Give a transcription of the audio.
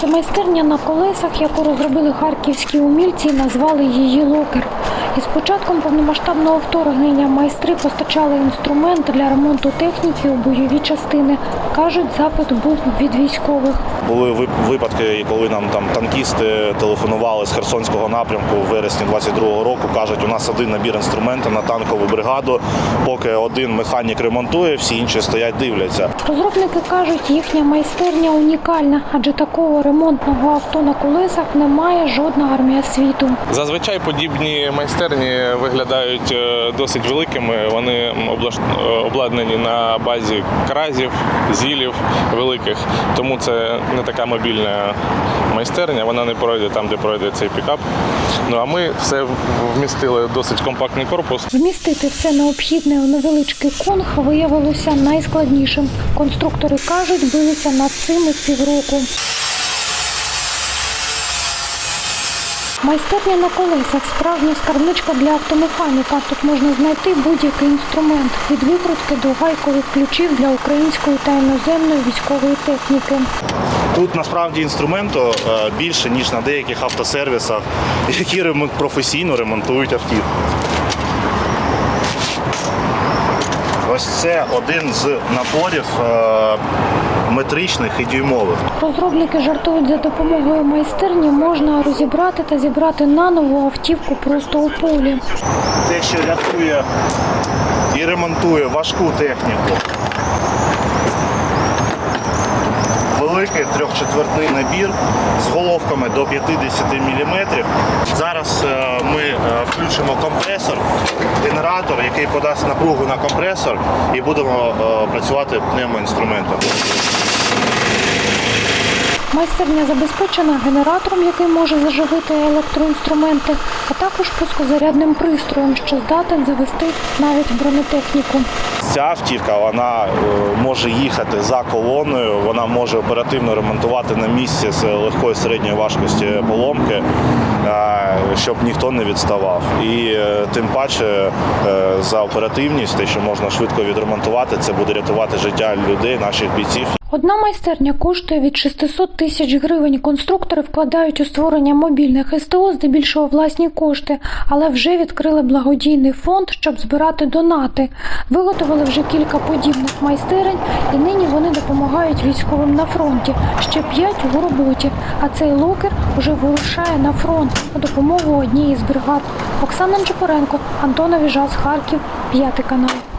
Це майстерня на колесах, яку розробили харківські умільці і назвали її локер. Із початком повномасштабного вторгнення майстри постачали інструмент для ремонту техніки у бойові частини. Кажуть, запит був від військових. Були вип- випадки, коли нам там танкісти телефонували з Херсонського напрямку в вересні 22-го року. кажуть, у нас один набір інструменту на танкову бригаду. Поки один механік ремонтує, всі інші стоять, дивляться. Розробники кажуть, їхня майстерня унікальна, адже такого ремонтного авто на колесах немає жодна армія світу. Зазвичай подібні майстерні виглядають е, досить великими. Вони е, обладнані на базі кразів, зілів великих, тому це не така мобільна майстерня. Вона не пройде там, де пройде цей пікап. Ну а ми все вмістили досить компактний корпус. Вмістити все необхідне у невеличкий конг виявилося найскладнішим. Конструктори кажуть, билися над цим півроку. Майстерня на колесах справжня скарбничка для автомеханіка. Тут можна знайти будь-який інструмент від викрутки до гайкових ключів для української та іноземної військової техніки. Тут насправді інструменту е, більше ніж на деяких автосервісах, які професійно ремонтують автівки. Ось це один з наборів е, метричних і дюймових. Розробники жартують за допомогою майстерні можна розібрати та зібрати наново автівку просто у полі. те, що рятує і ремонтує важку техніку. Великий трьохчетвертний набір з головками до 50 мм. Зараз е, ми включимо компресор, генератор, який подасть напругу на компресор, і будемо е, працювати пневмоінструментом. Майстерня забезпечена генератором, який може заживити електроінструменти, а також пускозарядним пристроєм, що здатен завести навіть бронетехніку. Ця автівка вона е, може їхати за колоною, вона може оперативно ремонтувати на місці з легкої середньої важкості поломки, е, щоб ніхто не відставав. І е, тим паче е, за оперативність, те, що можна швидко відремонтувати, це буде рятувати життя людей, наших бійців. Одна майстерня коштує від 600 тисяч гривень. Конструктори вкладають у створення мобільних СТО здебільшого власні кошти, але вже відкрили благодійний фонд, щоб збирати донати. Виготовили вже кілька подібних майстерень, і нині вони допомагають військовим на фронті. Ще п'ять у роботі. А цей локер уже вирушає на фронт на допомогу одній із бригад. Оксана Чепоренко, Антон Авіжас, Харків, п'ятий канал.